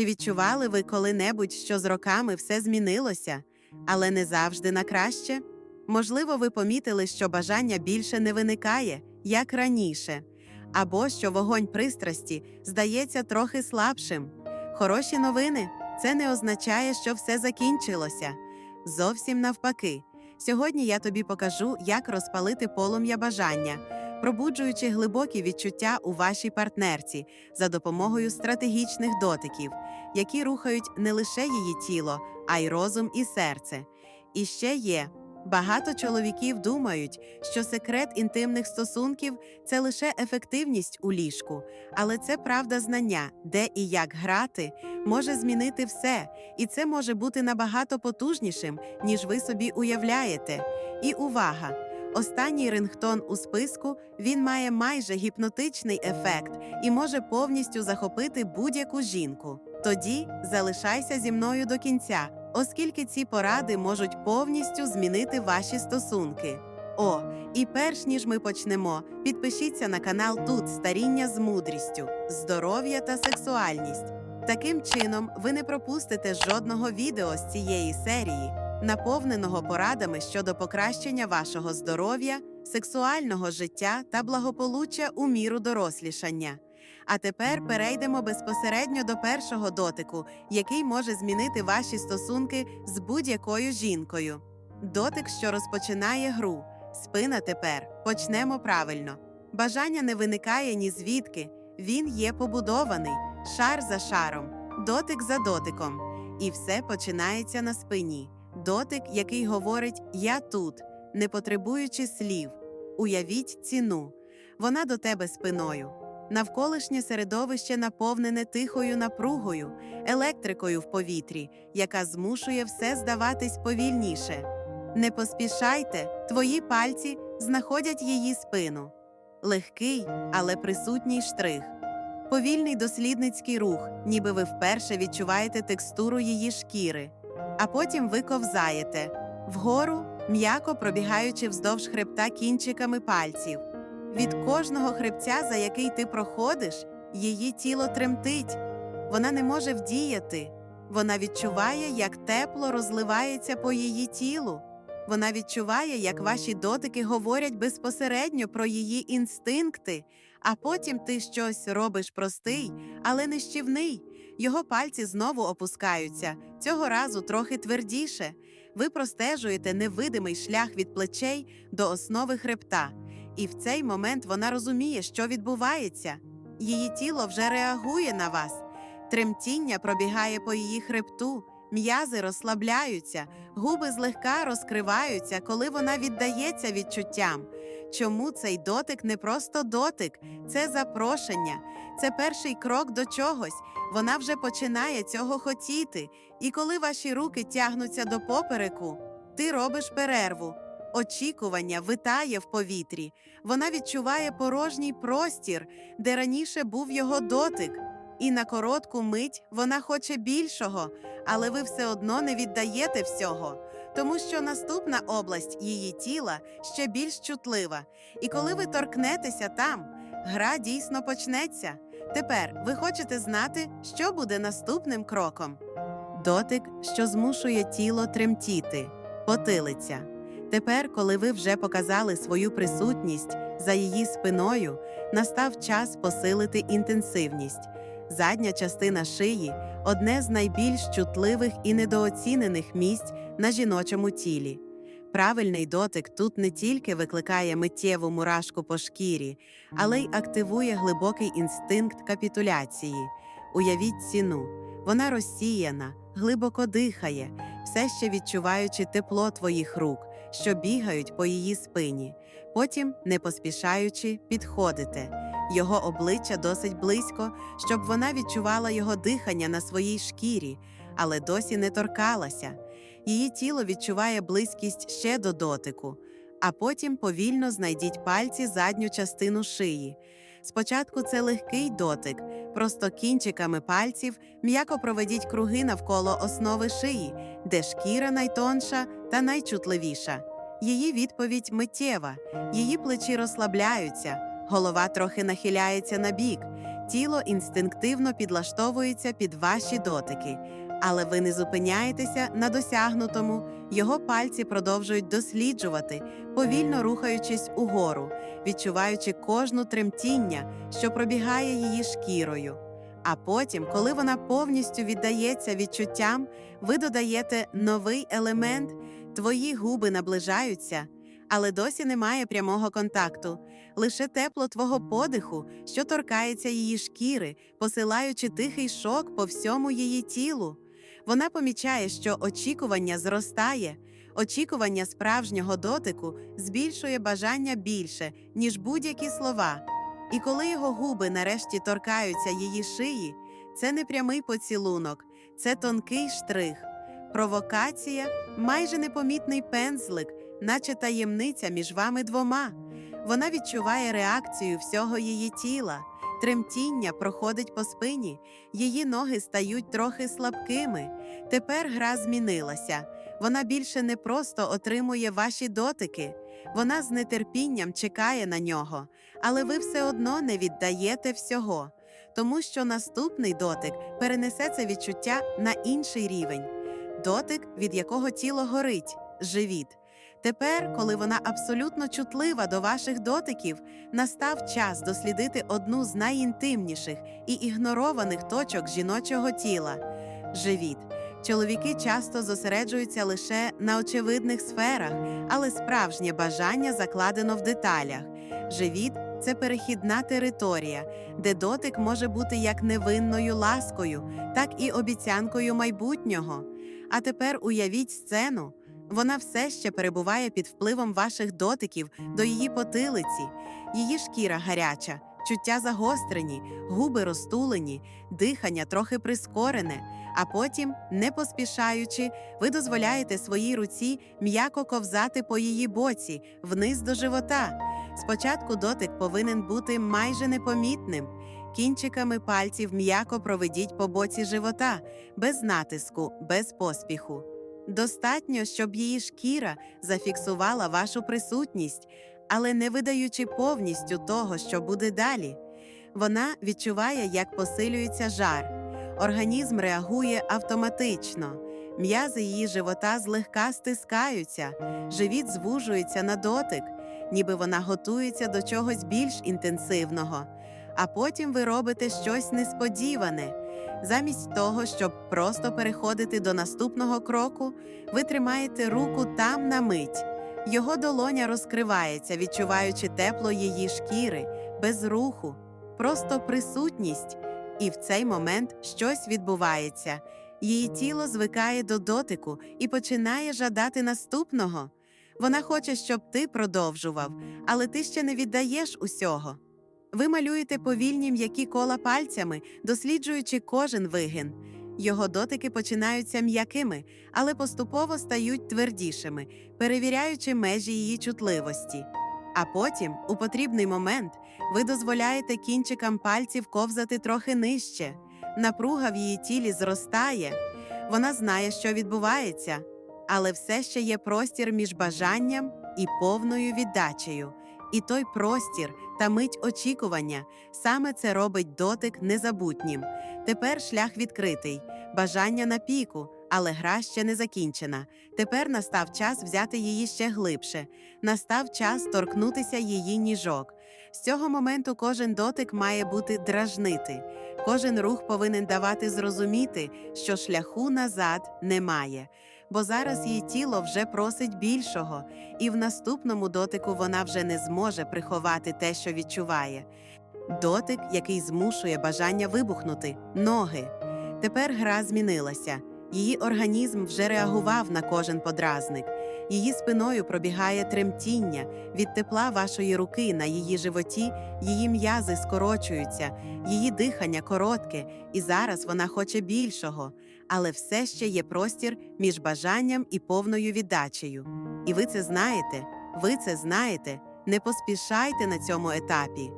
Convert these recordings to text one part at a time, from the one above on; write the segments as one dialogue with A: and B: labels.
A: Чи відчували ви коли-небудь, що з роками все змінилося, але не завжди на краще? Можливо, ви помітили, що бажання більше не виникає, як раніше, або що вогонь пристрасті здається трохи слабшим. Хороші новини це не означає, що все закінчилося. Зовсім навпаки. Сьогодні я тобі покажу, як розпалити полум'я бажання, пробуджуючи глибокі відчуття у вашій партнерці за допомогою стратегічних дотиків, які рухають не лише її тіло, а й розум і серце. І ще є. Багато чоловіків думають, що секрет інтимних стосунків це лише ефективність у ліжку, але це правда знання, де і як грати, може змінити все, і це може бути набагато потужнішим, ніж ви собі уявляєте. І увага! Останній рингтон у списку він має майже гіпнотичний ефект і може повністю захопити будь-яку жінку. Тоді залишайся зі мною до кінця, оскільки ці поради можуть повністю змінити ваші стосунки. О, і перш ніж ми почнемо, підпишіться на канал Тут Старіння з мудрістю, здоров'я та сексуальність. Таким чином, ви не пропустите жодного відео з цієї серії, наповненого порадами щодо покращення вашого здоров'я, сексуального життя та благополуччя у міру дорослішання. А тепер перейдемо безпосередньо до першого дотику, який може змінити ваші стосунки з будь-якою жінкою. Дотик, що розпочинає гру. Спина тепер. Почнемо правильно. Бажання не виникає ні звідки. Він є побудований, шар за шаром, дотик за дотиком. І все починається на спині. Дотик, який говорить Я тут, не потребуючи слів. Уявіть ціну. Вона до тебе спиною. Навколишнє середовище наповнене тихою напругою, електрикою в повітрі, яка змушує все здаватись повільніше. Не поспішайте, твої пальці знаходять її спину. Легкий, але присутній штрих. Повільний дослідницький рух, ніби ви вперше відчуваєте текстуру її шкіри, а потім ви ковзаєте вгору, м'яко пробігаючи вздовж хребта кінчиками пальців. Від кожного хребця, за який ти проходиш, її тіло тремтить. Вона не може вдіяти. Вона відчуває, як тепло розливається по її тілу. Вона відчуває, як ваші дотики говорять безпосередньо про її інстинкти, а потім ти щось робиш простий, але нищівний. Його пальці знову опускаються, цього разу трохи твердіше. Ви простежуєте невидимий шлях від плечей до основи хребта. І в цей момент вона розуміє, що відбувається. Її тіло вже реагує на вас. Тремтіння пробігає по її хребту, м'язи розслабляються, губи злегка розкриваються, коли вона віддається відчуттям. Чому цей дотик не просто дотик, це запрошення, це перший крок до чогось. Вона вже починає цього хотіти. І коли ваші руки тягнуться до попереку, ти робиш перерву. Очікування витає в повітрі. Вона відчуває порожній простір, де раніше був його дотик. І на коротку мить вона хоче більшого, але ви все одно не віддаєте всього, тому що наступна область її тіла ще більш чутлива. І коли ви торкнетеся там, гра дійсно почнеться. Тепер ви хочете знати, що буде наступним кроком. Дотик, що змушує тіло тремтіти, потилиця. Тепер, коли ви вже показали свою присутність за її спиною, настав час посилити інтенсивність. Задня частина шиї одне з найбільш чутливих і недооцінених місць на жіночому тілі. Правильний дотик тут не тільки викликає миттєву мурашку по шкірі, але й активує глибокий інстинкт капітуляції. Уявіть ціну. Вона розсіяна, глибоко дихає, все ще відчуваючи тепло твоїх рук, що бігають по її спині. Потім, не поспішаючи, підходите. Його обличчя досить близько, щоб вона відчувала його дихання на своїй шкірі, але досі не торкалася. Її тіло відчуває близькість ще до дотику, а потім повільно знайдіть пальці задню частину шиї. Спочатку це легкий дотик, просто кінчиками пальців м'яко проведіть круги навколо основи шиї, де шкіра найтонша та найчутливіша. Її відповідь миттєва, її плечі розслабляються, голова трохи нахиляється на бік, Тіло інстинктивно підлаштовується під ваші дотики, але ви не зупиняєтеся на досягнутому. Його пальці продовжують досліджувати, повільно рухаючись угору, відчуваючи кожну тремтіння, що пробігає її шкірою. А потім, коли вона повністю віддається відчуттям, ви додаєте новий елемент, твої губи наближаються, але досі немає прямого контакту, лише тепло твого подиху, що торкається її шкіри, посилаючи тихий шок по всьому її тілу. Вона помічає, що очікування зростає, очікування справжнього дотику збільшує бажання більше, ніж будь-які слова. І коли його губи нарешті торкаються її шиї, це не прямий поцілунок, це тонкий штрих, провокація, майже непомітний пензлик, наче таємниця між вами двома. Вона відчуває реакцію всього її тіла. Тремтіння проходить по спині, її ноги стають трохи слабкими. Тепер гра змінилася. Вона більше не просто отримує ваші дотики, вона з нетерпінням чекає на нього, але ви все одно не віддаєте всього, тому що наступний дотик перенесе це відчуття на інший рівень дотик, від якого тіло горить, живіт. Тепер, коли вона абсолютно чутлива до ваших дотиків, настав час дослідити одну з найінтимніших і ігнорованих точок жіночого тіла живіт. Чоловіки часто зосереджуються лише на очевидних сферах, але справжнє бажання закладено в деталях. Живіт це перехідна територія, де дотик може бути як невинною ласкою, так і обіцянкою майбутнього. А тепер уявіть сцену. Вона все ще перебуває під впливом ваших дотиків до її потилиці, її шкіра гаряча, чуття загострені, губи розтулені, дихання трохи прискорене. А потім, не поспішаючи, ви дозволяєте своїй руці м'яко ковзати по її боці, вниз до живота. Спочатку дотик повинен бути майже непомітним. Кінчиками пальців м'яко проведіть по боці живота, без натиску, без поспіху. Достатньо, щоб її шкіра зафіксувала вашу присутність, але не видаючи повністю того, що буде далі. Вона відчуває, як посилюється жар. Організм реагує автоматично. М'язи її живота злегка стискаються, живіт звужується на дотик, ніби вона готується до чогось більш інтенсивного. А потім ви робите щось несподіване. Замість того, щоб просто переходити до наступного кроку, ви тримаєте руку там на мить. Його долоня розкривається, відчуваючи тепло її шкіри, без руху, просто присутність. І в цей момент щось відбувається. Її тіло звикає до дотику і починає жадати наступного. Вона хоче, щоб ти продовжував, але ти ще не віддаєш усього. Ви малюєте повільні м'які кола пальцями, досліджуючи кожен вигин. Його дотики починаються м'якими, але поступово стають твердішими, перевіряючи межі її чутливості. А потім, у потрібний момент, ви дозволяєте кінчикам пальців ковзати трохи нижче. Напруга в її тілі зростає. Вона знає, що відбувається, але все ще є простір між бажанням і повною віддачею. І той простір та мить очікування саме це робить дотик незабутнім. Тепер шлях відкритий, бажання на піку, але гра ще не закінчена. Тепер настав час взяти її ще глибше. Настав час торкнутися її ніжок. З цього моменту кожен дотик має бути дражнити. Кожен рух повинен давати зрозуміти, що шляху назад немає. Бо зараз її тіло вже просить більшого, і в наступному дотику вона вже не зможе приховати те, що відчуває. Дотик, який змушує бажання вибухнути ноги. Тепер гра змінилася. Її організм вже реагував на кожен подразник. Її спиною пробігає тремтіння від тепла вашої руки на її животі, її м'язи скорочуються, її дихання коротке, і зараз вона хоче більшого, але все ще є простір між бажанням і повною віддачею. І ви це знаєте, ви це знаєте. Не поспішайте на цьому етапі,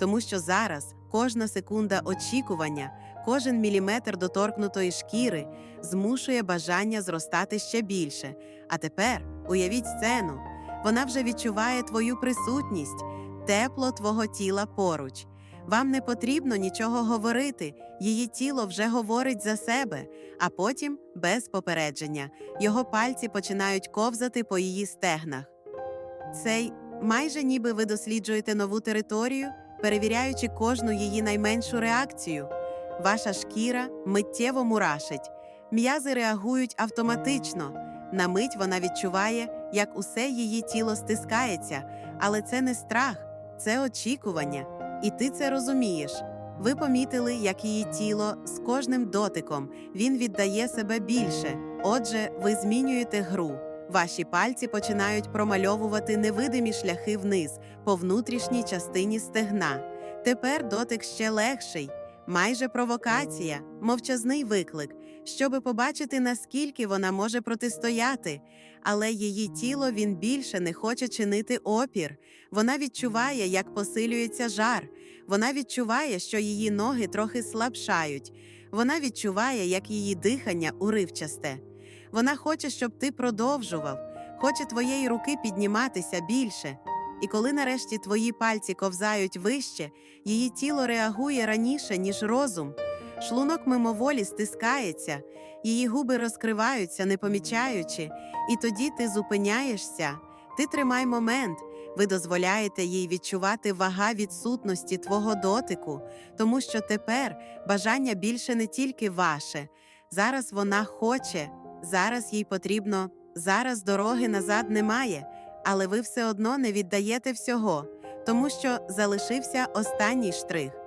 A: тому що зараз кожна секунда очікування, кожен міліметр доторкнутої шкіри змушує бажання зростати ще більше. А тепер уявіть сцену. Вона вже відчуває твою присутність, тепло твого тіла поруч. Вам не потрібно нічого говорити, її тіло вже говорить за себе, а потім, без попередження, його пальці починають ковзати по її стегнах. Цей майже ніби ви досліджуєте нову територію, перевіряючи кожну її найменшу реакцію. Ваша шкіра миттєво мурашить, м'язи реагують автоматично. На мить вона відчуває, як усе її тіло стискається, але це не страх, це очікування. І ти це розумієш. Ви помітили, як її тіло з кожним дотиком він віддає себе більше. Отже, ви змінюєте гру. Ваші пальці починають промальовувати невидимі шляхи вниз по внутрішній частині стегна. Тепер дотик ще легший, майже провокація, мовчазний виклик, щоби побачити, наскільки вона може протистояти. Але її тіло він більше не хоче чинити опір. Вона відчуває, як посилюється жар. Вона відчуває, що її ноги трохи слабшають. Вона відчуває, як її дихання уривчасте. Вона хоче, щоб ти продовжував, хоче твоєї руки підніматися більше. І коли нарешті твої пальці ковзають вище, її тіло реагує раніше, ніж розум. Шлунок мимоволі стискається, її губи розкриваються, не помічаючи, і тоді ти зупиняєшся. Ти тримай момент, ви дозволяєте їй відчувати вага відсутності твого дотику, тому що тепер бажання більше не тільки ваше. Зараз вона хоче, зараз їй потрібно, зараз дороги назад немає, але ви все одно не віддаєте всього, тому що залишився останній штрих.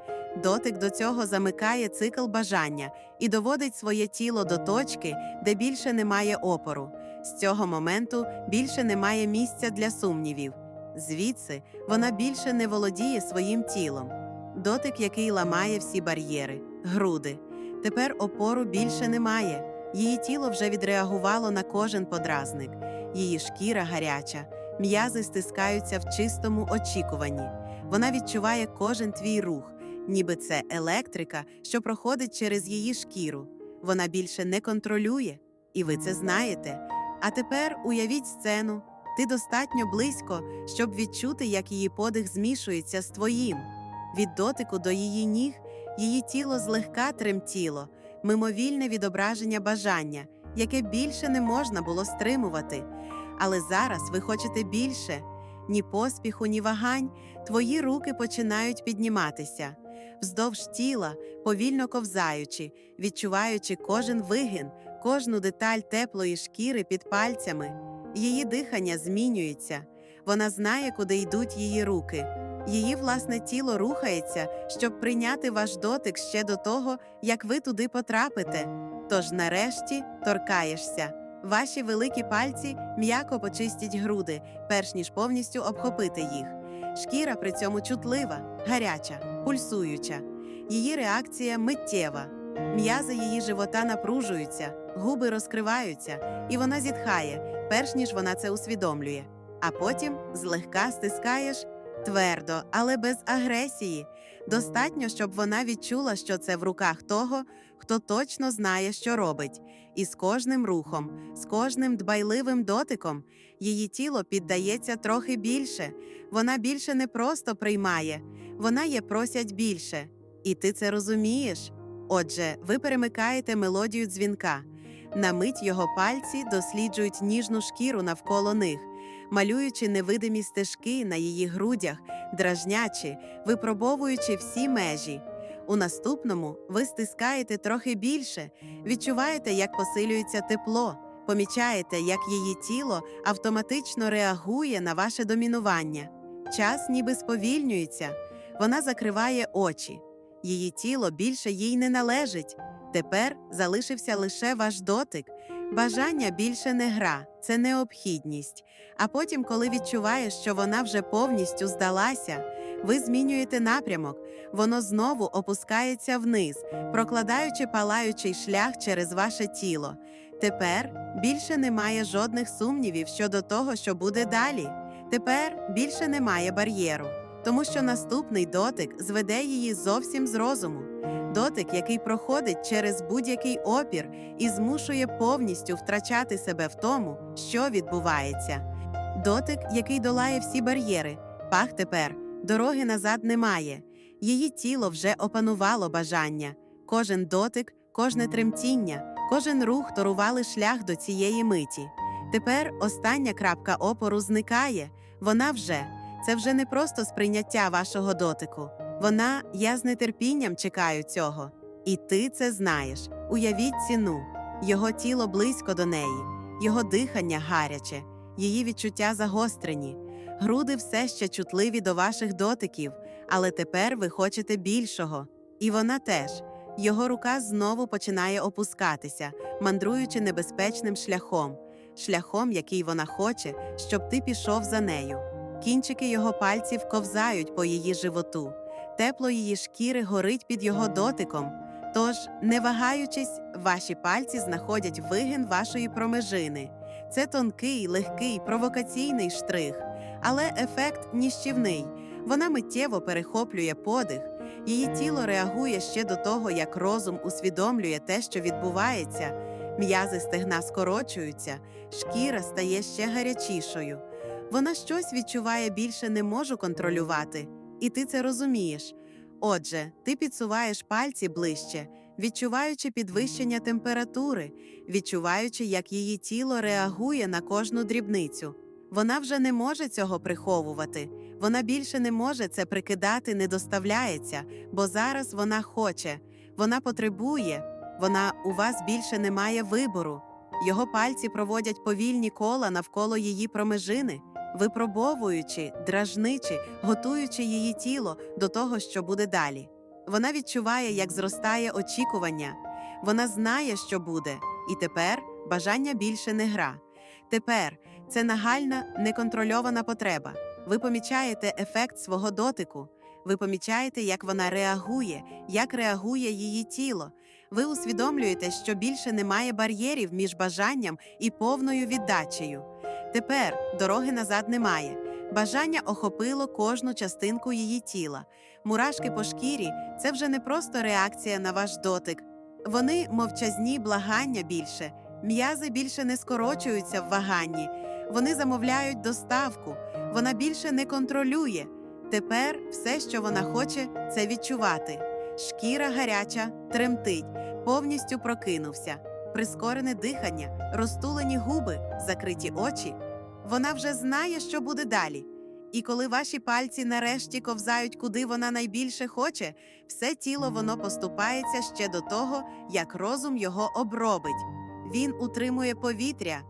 A: Дотик до цього замикає цикл бажання і доводить своє тіло до точки, де більше немає опору. З цього моменту більше немає місця для сумнівів. Звідси вона більше не володіє своїм тілом. Дотик, який ламає всі бар'єри, груди. Тепер опору більше немає. Її тіло вже відреагувало на кожен подразник, її шкіра гаряча, м'язи стискаються в чистому очікуванні. Вона відчуває кожен твій рух, ніби це електрика, що проходить через її шкіру. Вона більше не контролює, і ви це знаєте. А тепер уявіть сцену. Ти достатньо близько, щоб відчути, як її подих змішується з твоїм. Від дотику до її ніг її тіло злегка тремтіло, мимовільне відображення бажання, яке більше не можна було стримувати. Але зараз ви хочете більше ні поспіху, ні вагань, твої руки починають підніматися. Вздовж тіла, повільно ковзаючи, відчуваючи кожен вигин, кожну деталь теплої шкіри під пальцями. Її дихання змінюється, вона знає, куди йдуть її руки. Її власне тіло рухається, щоб прийняти ваш дотик ще до того, як ви туди потрапите. Тож нарешті торкаєшся. Ваші великі пальці м'яко почистять груди, перш ніж повністю обхопити їх. Шкіра при цьому чутлива, гаряча, пульсуюча. Її реакція миттєва. М'язи її живота напружуються, губи розкриваються, і вона зітхає, перш ніж вона це усвідомлює. А потім злегка стискаєш твердо, але без агресії. Достатньо, щоб вона відчула, що це в руках того, хто точно знає, що робить. І з кожним рухом, з кожним дбайливим дотиком її тіло піддається трохи більше. Вона більше не просто приймає, вона є просять більше. І ти це розумієш. Отже, ви перемикаєте мелодію дзвінка. На мить його пальці досліджують ніжну шкіру навколо них, малюючи невидимі стежки на її грудях, дражнячи, випробовуючи всі межі. У наступному ви стискаєте трохи більше, відчуваєте, як посилюється тепло, помічаєте, як її тіло автоматично реагує на ваше домінування. Час ніби сповільнюється, вона закриває очі. Її тіло більше їй не належить. Тепер залишився лише ваш дотик. Бажання більше не гра, це необхідність. А потім, коли відчуваєш, що вона вже повністю здалася, ви змінюєте напрямок, воно знову опускається вниз, прокладаючи палаючий шлях через ваше тіло. Тепер більше немає жодних сумнівів щодо того, що буде далі. Тепер більше немає бар'єру, тому що наступний дотик зведе її зовсім з розуму. Дотик, який проходить через будь-який опір і змушує повністю втрачати себе в тому, що відбувається. Дотик, який долає всі бар'єри, пах тепер, дороги назад немає. Її тіло вже опанувало бажання, кожен дотик, кожне тремтіння, кожен рух торували шлях до цієї миті. Тепер остання крапка опору зникає. Вона вже це вже не просто сприйняття вашого дотику. Вона я з нетерпінням чекаю цього. І ти це знаєш. Уявіть ціну. Його тіло близько до неї, його дихання гаряче, її відчуття загострені, груди все ще чутливі до ваших дотиків, але тепер ви хочете більшого. І вона теж. Його рука знову починає опускатися, мандруючи небезпечним шляхом, шляхом, який вона хоче, щоб ти пішов за нею. Кінчики його пальців ковзають по її животу, тепло її шкіри горить під його дотиком. Тож, не вагаючись, ваші пальці знаходять вигин вашої промежини. Це тонкий, легкий, провокаційний штрих, але ефект ніщівний. Вона миттєво перехоплює подих. Її тіло реагує ще до того, як розум усвідомлює те, що відбувається. М'язи стегна скорочуються, шкіра стає ще гарячішою. Вона щось відчуває більше не можу контролювати, і ти це розумієш. Отже, ти підсуваєш пальці ближче, відчуваючи підвищення температури, відчуваючи, як її тіло реагує на кожну дрібницю. Вона вже не може цього приховувати, вона більше не може це прикидати, не доставляється, бо зараз вона хоче, вона потребує, вона у вас більше не має вибору. Його пальці проводять повільні кола навколо її промежини, випробовуючи, дражничи, готуючи її тіло до того, що буде далі. Вона відчуває, як зростає очікування. Вона знає, що буде, і тепер бажання більше не гра. Тепер це нагальна, неконтрольована потреба. Ви помічаєте ефект свого дотику. Ви помічаєте, як вона реагує, як реагує її тіло. Ви усвідомлюєте, що більше немає бар'єрів між бажанням і повною віддачею. Тепер дороги назад немає. Бажання охопило кожну частинку її тіла. Мурашки по шкірі це вже не просто реакція на ваш дотик. Вони мовчазні благання більше. М'язи більше не скорочуються в ваганні. Вони замовляють доставку. Вона більше не контролює. Тепер все, що вона хоче, це відчувати. Шкіра гаряча, тремтить, повністю прокинувся, прискорене дихання, розтулені губи, закриті очі. Вона вже знає, що буде далі. І коли ваші пальці нарешті ковзають, куди вона найбільше хоче, все тіло воно поступається ще до того, як розум його обробить. Він утримує повітря,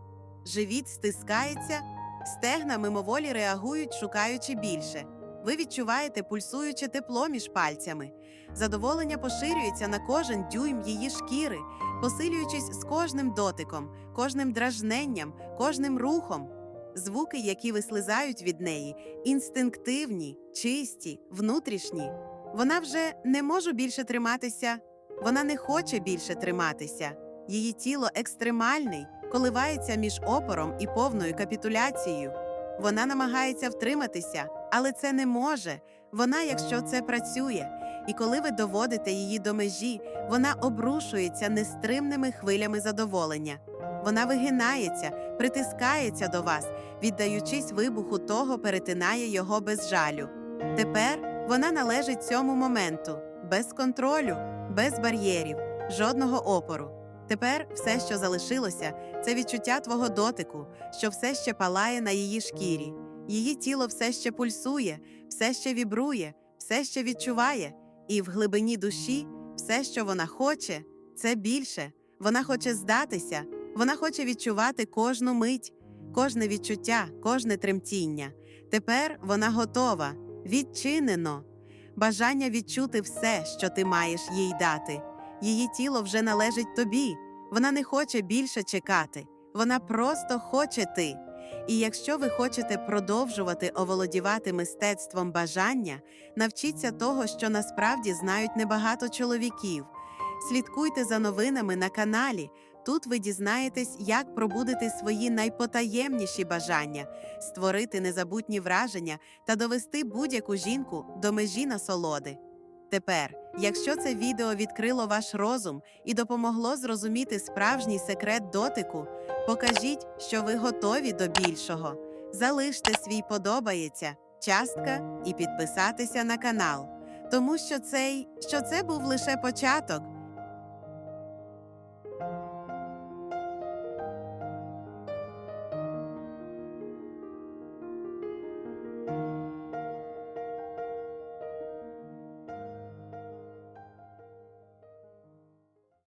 A: живіт стискається, стегна мимоволі реагують, шукаючи більше. Ви відчуваєте пульсуюче тепло між пальцями. Задоволення поширюється на кожен дюйм її шкіри, посилюючись з кожним дотиком, кожним дражненням, кожним рухом. Звуки, які вислизають від неї, інстинктивні, чисті, внутрішні. Вона вже не може більше триматися, вона не хоче більше триматися. Її тіло екстремальний, коливається між опором і повною капітуляцією. Вона намагається втриматися, але це не може. Вона, якщо це працює, і коли ви доводите її до межі, вона обрушується нестримними хвилями задоволення. Вона вигинається, притискається до вас, віддаючись вибуху того, перетинає його без жалю. Тепер вона належить цьому моменту, без контролю, без бар'єрів, жодного опору. Тепер все, що залишилося, це відчуття твого дотику, що все ще палає на її шкірі. Її тіло все ще пульсує, все ще вібрує, все ще відчуває, і в глибині душі все, що вона хоче, це більше. Вона хоче здатися, вона хоче відчувати кожну мить, кожне відчуття, кожне тремтіння. Тепер вона готова, відчинено. Бажання відчути все, що ти маєш їй дати. Її тіло вже належить тобі. Вона не хоче більше чекати. Вона просто хоче ти. І якщо ви хочете продовжувати оволодівати мистецтвом бажання, навчіться того, що насправді знають небагато чоловіків. Слідкуйте за новинами на каналі. Тут ви дізнаєтесь, як пробудити свої найпотаємніші бажання, створити незабутні враження та довести будь-яку жінку до межі насолоди. Тепер, якщо це відео відкрило ваш розум і допомогло зрозуміти справжній секрет дотику, покажіть, що ви готові до більшого. Залиште свій подобається, частка і підписатися на канал. тому що цей що це був лише початок,